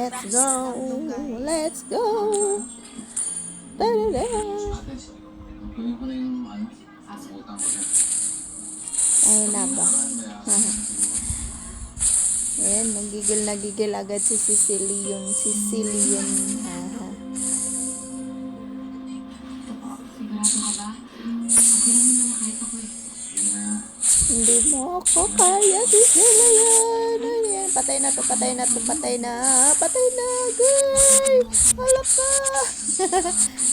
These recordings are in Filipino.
Let's go. Let's go. Da-da-da. Kunin ko na yung ano, utang ko dyan. Ay na ba? Ayan, nagigil nagigil agad si Sicilian. Sicilian. Aha. Hindi mo ako kaya, Sicilian. Patay na to, patay na to, patay na. Patay na, guys. Hala ka.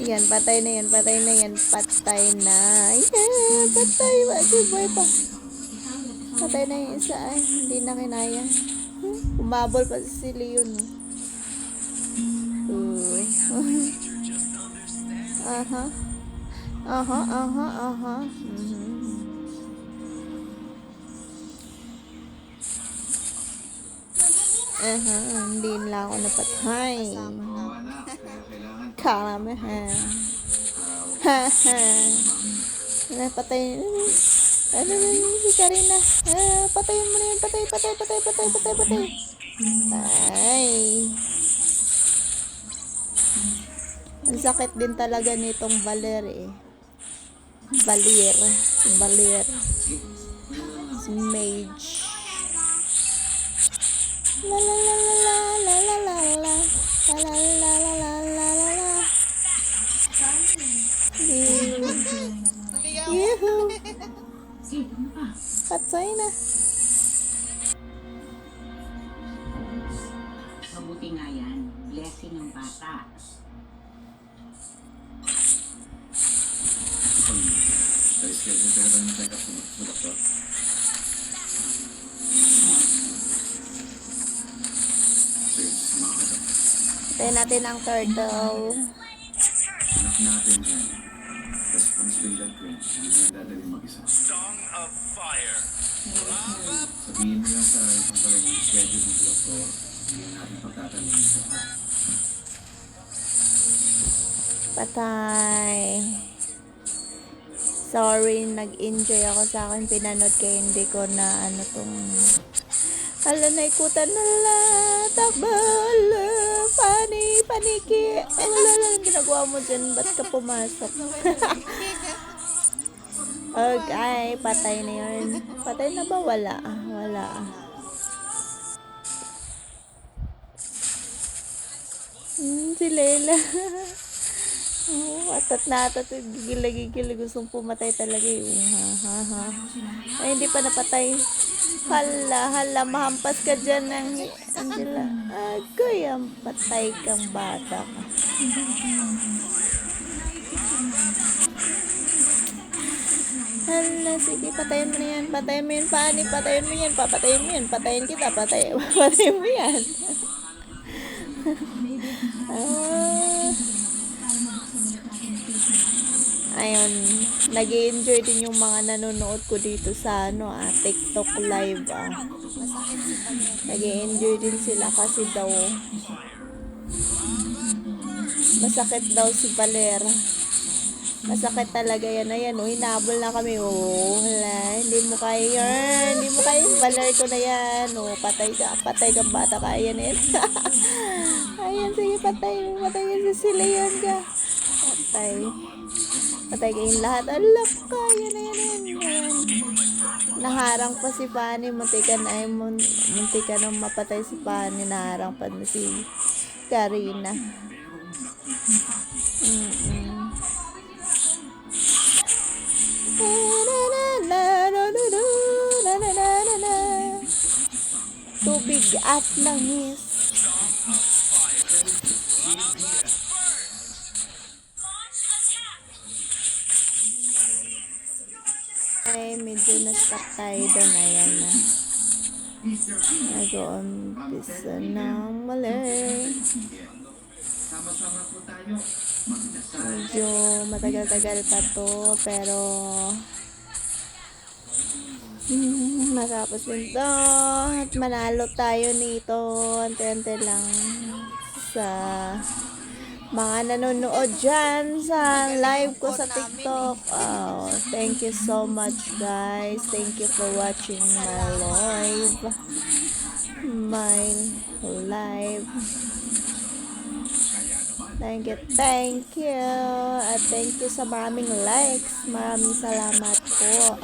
Yan, patay na yan, patay na yan, patay na. Yan, patay, bakit boy pa. Patay na yung isa, ay, hindi na kinaya. Umabol pa si Leon. Uy. Aha. Aha, aha, aha. Mhm. Aha, hindi nila ako napatay. Kailangan Kalame ha. Ha ha. Napatay. Ano na yun si Karina? Ah, patayin mo na yun. Patay, patay, patay, patay, patay, patay. Ay. Ang sakit din talaga nitong baler eh. Balir. Si Mage. La la la la la la la la la. La la la la la la la. Yuhu. Patay na. Mabuti nga yan. Blessing ng bata. na-schedule ka na Patay natin ang turtle. Anak natin yan. Responsibilidad ko yun. Hindi mo yan mag-isa. Song of Fire. Sabihin mo yan sa kung pala yung schedule ng doktor. Hindi natin pagtatanungin sa Patay. Sorry, nag-enjoy ako sa akin. Pinanood kaya hindi ko na ano tong... Hala, naikutan na la. Takbal. Pani, paniki. Ay, wala lang ginagawa mo dyan. Ba't ka pumasok? okay, patay na yun. Patay na ba? Wala. Wala. Hmm, si Oh, atat na atat. Gigil na gigil. Gustong pumatay talaga yung ha ha ha. Ay, hindi pa napatay. Hala, hala, mahampas ka dyan ng Angela. Agoy, ang patay kang bata. Hala, sige, patayin mo na yan. Patayin mo yan, paani. Patayin mo yan. Papatayin mo yan. Patayin kita. Patay, patayin mo yan. ah. Ayun, nag enjoy din yung mga nanonood ko dito sa ano ah, TikTok live ah. nag enjoy din sila kasi daw masakit daw si Valera. Masakit talaga yan. Ayan, oh, hinabol na kami. Oh, wala. Hindi mo kaya yan. Hindi mo kaya yung Valer ko na yan. Oh, patay ka. Patay kang bata ka. Ayan, ayan. ayan, sige, patay. Patay ka si Sileon ka. Patay. Patay kayong lahat. Alak ka. Yan, ayan, ayan. ayan. Naharang pa si Pani. Muntikan ay mun, muntikan nang mapatay si Pani. Naharang pa na si Karina. Mm-mm. Tubig at langis. Ay, medyo na-stuck tayo doon. Ayan na. Nag-uumpisa tayo. Magdasal. Medyo matagal-tagal pa to, pero hmm, matapos din to. At manalo tayo nito. Ante-ante lang sa mga nanonood dyan sa live ko sa TikTok. Oh, thank you so much guys. Thank you for watching my live. My live. Thank you, thank you. At thank you sa maraming likes. Maraming salamat po.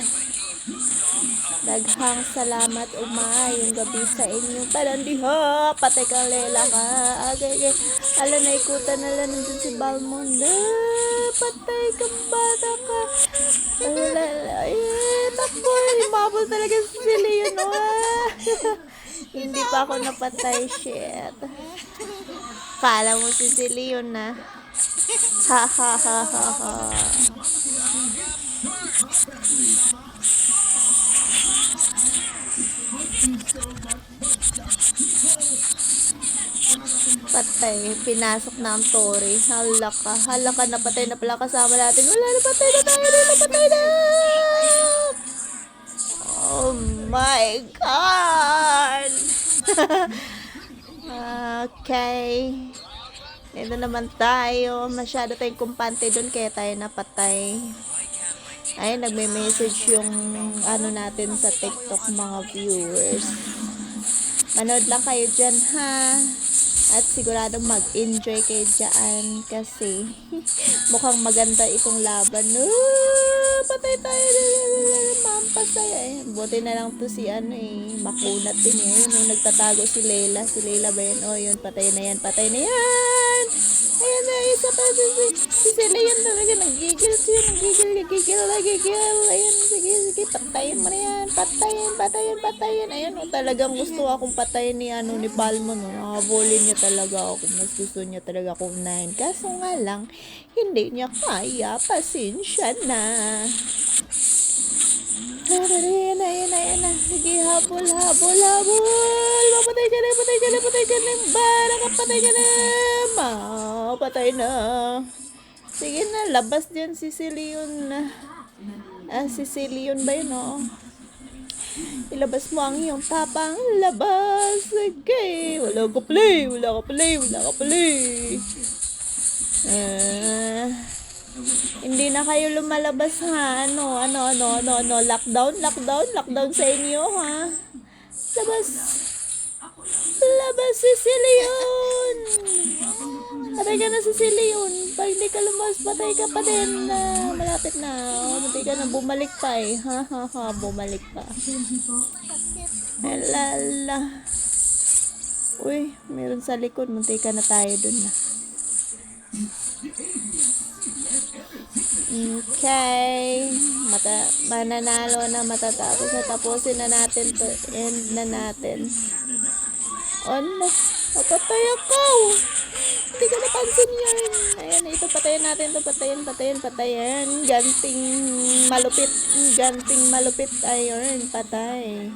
Daghang salamat umayong gabi sa inyong panandiha. Patay ka, lela ka. Okay, okay. Ala, naikutan na lang nandun si Balmonda. Patay ka, bata ka. Ala, ay, takbo. Mabol talaga si Leon. Ah. Hindi pa ako napatay, shit. Kala mo si Leon na. Ha ha ha ha ha. Patay, pinasok na ang Tori. Hala ka, hala ka, napatay na pala kasama natin. Wala na, patay na tayo, na, napatay na! Oh my God! okay. Dito naman tayo. Masyado tayong kumpante doon kaya tayo napatay. Ay, nagme-message yung ano natin sa TikTok mga viewers. Manood lang kayo dyan ha. At siguradong mag-enjoy kayo dyan kasi mukhang maganda itong laban. Ah, patay tayo. Mampas tayo eh. Buti na lang to si ano eh. Makunat din eh. Yun, yung nagtatago si Leila. Si Leila ba yun? Oh, yun. Patay na yan. Patay na yan. Ayan na. Isa pa. Si, si, si Sila yan talaga. Nagigil siya. Nagigil. Nagigil. Nagigil. Ayan. Sige. Sige. Patayin mo na yan. Patayin. Patayin. Patayin. Ayan. Oh, talagang gusto akong patayin ni ano ni Balmon. Oh. Nakabulin niya talaga ako. Mas gusto niya talaga nine. Kaso nga lang, hindi niya kaya. Pasensya na. Ayan na, ayan na, ayan na. Sige, habol, habol, habol. Mapatay ka na, patay ka na, patay ka na. Bara ka, patay ka na. Ma, patay na. Sige na, labas din si Celion. Ah, si Celion ba yun, oo? Ilabas mo ang iyong tapang labas. Sige. Wala ka play. Wala ka play. Wala ka play. Ah, hindi na kayo lumalabas ha. Ano, ano, ano, ano, ano. Lockdown, lockdown, lockdown sa inyo ha. Labas. Labas si Leon. Patay ka na si Leon. Pag hindi ka lumabas, patay ka pa din. na malapit na. Oh, Patay ka na. Bumalik pa eh. Ha, ha, ha. Bumalik pa. Alala. Uy, meron sa likod. Munti ka na tayo dun na. Okay. Mata mananalo na matatapos na tapusin na natin to. End na natin. On na. Papatay ako. Hindi ko napansin yan. Ayan, ito patayin natin. Ito patayin, patayin, patayin. Ganting malupit. Ganting malupit. Ayun, patay.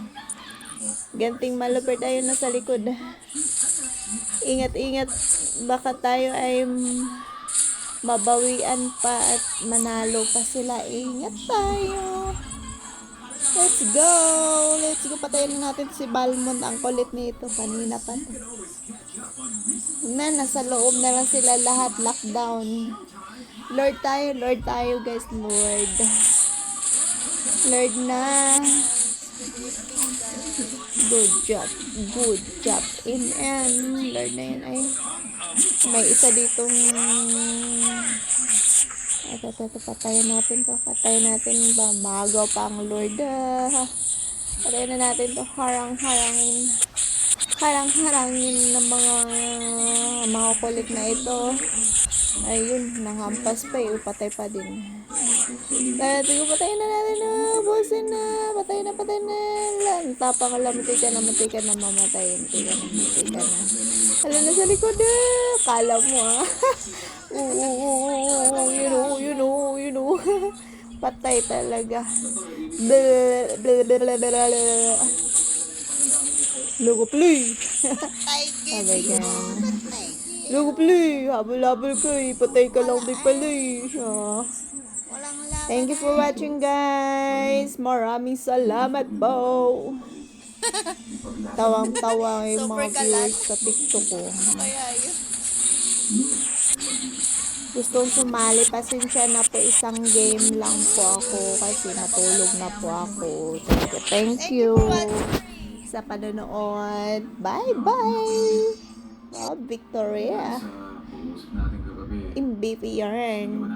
Ganting malupit. Ayun, nasa likod. Ingat, ingat. Baka tayo ay mabawian pa at manalo pa sila. Ingat tayo. Let's go! Let's go. Patayin na natin si Balmond. Ang kulit nito. Kanina pa. Na, nasa loob na lang sila lahat. Lockdown. Lord tayo. Lord tayo, guys. Lord. Lord na. Good job. Good job. In and Lord na yun. Ay, may isa ditong ito, ito, ito, patayin natin to. Patayin natin ba? Magaw pa ang Lord. Ah. Patayin na natin to. Harang-harangin. Harang-harangin ng mga mga kulit na ito. Ayun, nanghampas pa eh. Patay pa din. Kaya tingin, patayin na natin na. Busin na. Patay na, patay na. Lan, tapang munti ka na, ka na mamatay. Munti ka na, munti ka na. Alam na sa likod eh. Kala mo ah. Oo, you know, you know, you know. Patay talaga. Blah, Logo play. Sabay ka. Logo play. Habol-habol ka eh. Patay ka lang di pala eh. Ah. Thank you for watching guys. Maraming salamat po. Tawang-tawa yung mga viewers sa TikTok ko. Yun. gustong sumali. Pasensya na po, isang game lang po ako kasi matulog na po ako. Thank you, thank you sa panonood. Bye-bye! Oh, Victoria. BP yarn.